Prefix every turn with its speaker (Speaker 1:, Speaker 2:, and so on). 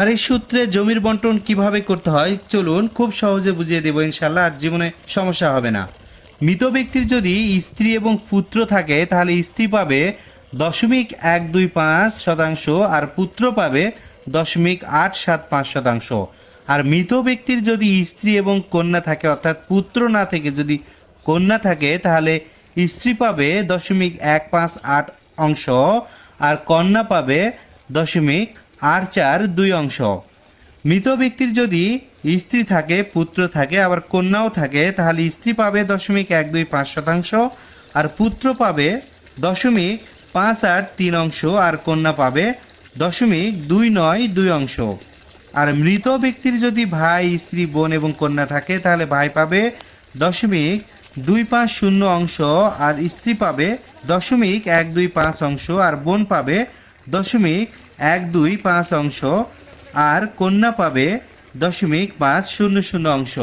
Speaker 1: আর এই সূত্রে জমির বন্টন কীভাবে করতে হয়, চলুন খুব সহজে বুঝিয়ে দেবো ইনশাল্লাহ আর জীবনে সমস্যা হবে না। মৃত ব্যক্তির যদি স্ত্রী এবং পুত্র থাকে, তাহলে স্ত্রী পাবে দশমিক এক দুই পাঁচ শতাংশ আর পুত্র পাবে দশমিক আট সাত পাঁচ শতাংশ। আর মৃত ব্যক্তির যদি স্ত্রী এবং কন্যা থাকে, অর্থাৎ পুত্র না থেকে যদি কন্যা থাকে, তাহলে স্ত্রী পাবে দশমিক এক পাঁচ আট অংশ আর কন্যা পাবে দশমিক আট চার দুই অংশ। মৃত ব্যক্তির যদি স্ত্রী থাকে, পুত্র থাকে, আবার কন্যাও থাকে, তাহলে স্ত্রী পাবে দশমিক এক দুই পাঁচ শতাংশ, আর পুত্র পাবে দশমিক পাঁচ আট তিন অংশ, আর কন্যা পাবে দশমিক দুই নয় দুই অংশ। আর মৃত ব্যক্তির যদি ভাই, স্ত্রী, বোন এবং কন্যা থাকে, তাহলে ভাই পাবে দশমিক দুই পাঁচ শূন্য অংশ, আর স্ত্রী পাবে দশমিক এক দুই পাঁচ অংশ, আর বোন পাবে দশমিক এক দুই পাঁচ অংশ আর কন্যা পাবে দশমিক পাঁচ শূন্য শূন্য অংশ।